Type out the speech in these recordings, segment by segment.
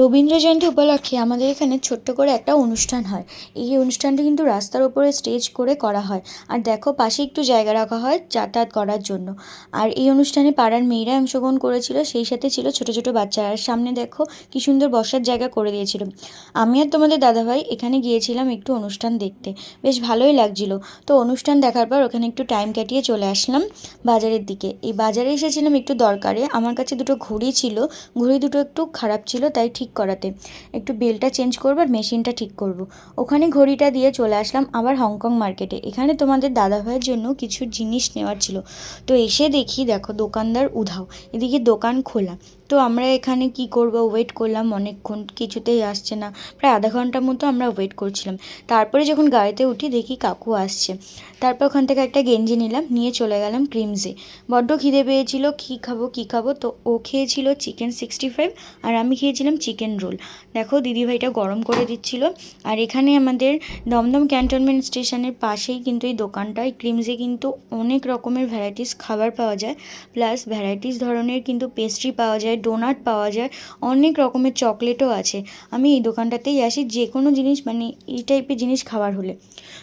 রবীন্দ্র জয়ন্তী উপলক্ষে আমাদের এখানে ছোট্ট করে একটা অনুষ্ঠান হয়। এই অনুষ্ঠানটি কিন্তু রাস্তার ওপরে স্টেজ করে করা হয়। আর দেখো, পাশে একটু জায়গা রাখা হয় যাতায়াত করার জন্য। আর এই অনুষ্ঠানে পাড়ার মেয়েরা অংশগ্রহণ করেছিল, সেই সাথে ছিল ছোট ছোট বাচ্চারা আর সামনে দেখো, কি সুন্দর বসার জায়গা করে দিয়েছিল। আমি আর তোমাদের দাদাভাই এখানে গিয়েছিলাম একটু অনুষ্ঠান দেখতে। বেশ ভালোই লাগছিল। তো অনুষ্ঠান দেখার পর ওখানে একটু টাইম কাটিয়ে চলে আসলাম বাজারের দিকে। এই বাজারে এসেছিলাম একটু দরকারে। আমার কাছে দুটো ঘড়ি ছিল। ঘড়ি দুটো একটু খারাপ ছিল, তাই ঠিক করাতে। একটু বেলটা চেঞ্জ করব আর মেশিনটা ঠিক করব। ওখানে ঘড়িটা দিয়ে চলে আসলাম আবার হংকং মার্কেটে। এখানে তোমাদের দাদা ভাইয়ের জন্য কিছু জিনিস নেওয়ার ছিল। তো এসে দেখি দেখো দোকানদার উধাও। এদিকে দোকান খোলা। তো আমরা এখানে কি করব? ওয়েট করলাম অনেকক্ষণ, কিছুতেই আসছে না। প্রায় আধা ঘণ্টার মতো আমরা ওয়েট করছিলাম। তারপরে যখন গাড়িতে উঠি, দেখি কাকু আসছে। তারপর ওখান থেকে একটা গেঞ্জি নিলাম, নিয়ে চলে গেলাম ক্রিমসে বড্ড খিদে পেয়েছিল, কী খাব কী খাব? তো ও খেয়েছিল চিকেন সিক্সটি ফাইভ আর আমি খেয়েছিলাম চিকেন রোল দেখো, দিদিভাইটা গরম করে দিচ্ছিল। আর এখানে আমাদের দমদম ক্যান্টনমেন্ট স্টেশনের পাশেই কিন্তু এই দোকানটা। এই ক্রিমসে কিন্তু অনেক রকমের ভ্যারাইটিস খাবার পাওয়া যায়। প্লাস ভ্যারাইটিস ধরনের কিন্তু পেস্ট্রি পাওয়া যায় ডোনাট পাওয়া যায়, অনেক রকমের চকলেটও আছে। আমি এই দোকানটাতেই আসি যে কোনো জিনিস মানে এই টাইপের জিনিস খাবার হলে।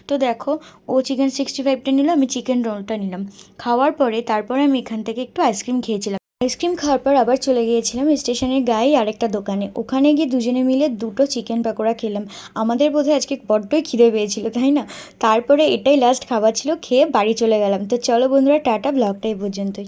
তো দেখো, ও চিকেন সিক্সটি ফাইভটা নিল, আমি চিকেন রোলটা নিলাম। খাওয়ার পরে, তারপরে আমি এখান থেকে একটু আইসক্রিম খেয়েছিলাম। আইসক্রিম খাওয়ার পর আবার চলে গিয়েছিলাম স্টেশনের গায়ে আরেকটা দোকানে। ওখানে গিয়ে দুজনে মিলে দুটো চিকেন পকোড়া খেলাম। আমাদের বোধহয় আজকে বড্ডই খিদে পেয়েছিল, তাই না? তারপরে এটাই লাস্ট খাবার ছিল, খেয়ে বাড়ি চলে গেলাম। তো চলো বন্ধুরা, টাটা ব্লগটা এই পর্যন্তই।